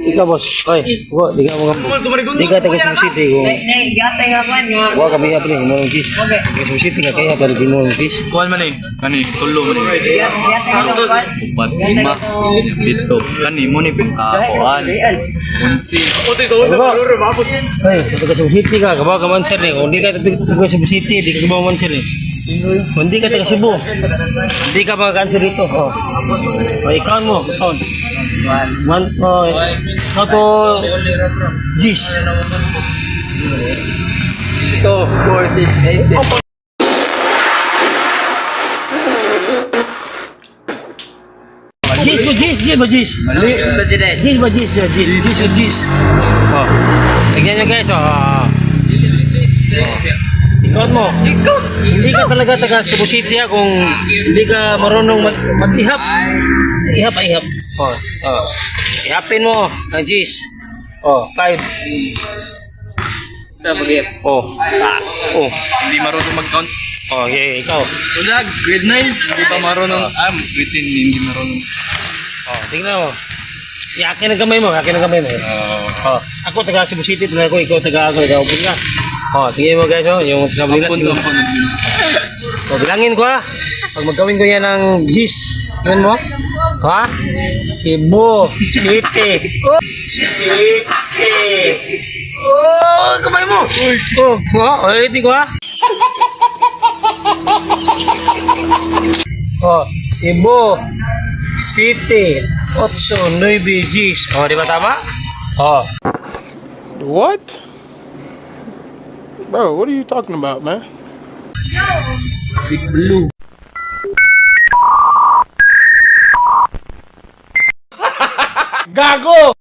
Ikaw, boss. Oy, go, di ka mo Di ka taga Cebu City kung Nay, gata nga pa niya. wa kami apa ni mo ng cheese. Okay. Cebu City ka kaya para di mo ng cheese. Kuan man eh. Kani, tulo man eh. Nga pa. Upat, lima, pito. Kani mo ni pangkakuan. Unsi. Oy, sa taga Cebu City ka, kabaw ka man sir ni. Kung di ka taga Cebu City, di ka kabaw man sir ni. Kung di ka taga Cebu, hindi ka maka-cancel dito. Oh. O, ikaw mo, count. One, oh, how to G's. Ito, 4, 6, 8, G's ko, ba G's? Mali. Sa dinay. G's ba G's? G's, G's, G's, G's. Oh. Tignan nyo guys, oh. oh. Ikaw mo. Ikaw. Hindi ka talaga taga Cebu City ha, kung hindi ka marunong mag mag-ihap. Ihap, ah, ihap. Oh, oh. Ihapin mo ang G's. Oh, five. Sa bagay. Oh. Ah. Oh. Hindi marunong mag-count. Oh, okay, ikaw. Wala, grade 9. Hindi pa marunong. Ah, grade 10, hindi marunong. Oh, tingnan mo. Yakin ang kamay mo, yakin ang kamay mo. Oh, ako taga Cebu City, taga ako, ikaw taga ako, ikaw ka. Oh, sige mo guys, oh, yung sa Manila. Ampun, ampun. Oh, bilangin ko ha. Pag maggawin ko yan ng G's, yun mo? Ha? Cebu City. Oh, City. Oh, kamay mo. Oh, oh, ulitin ko ha. Oh, Cebu City. 8, 9 G's. Oh, di ba tama? Oh. What? Bro, what are you talking about, man? Big blue. Gago!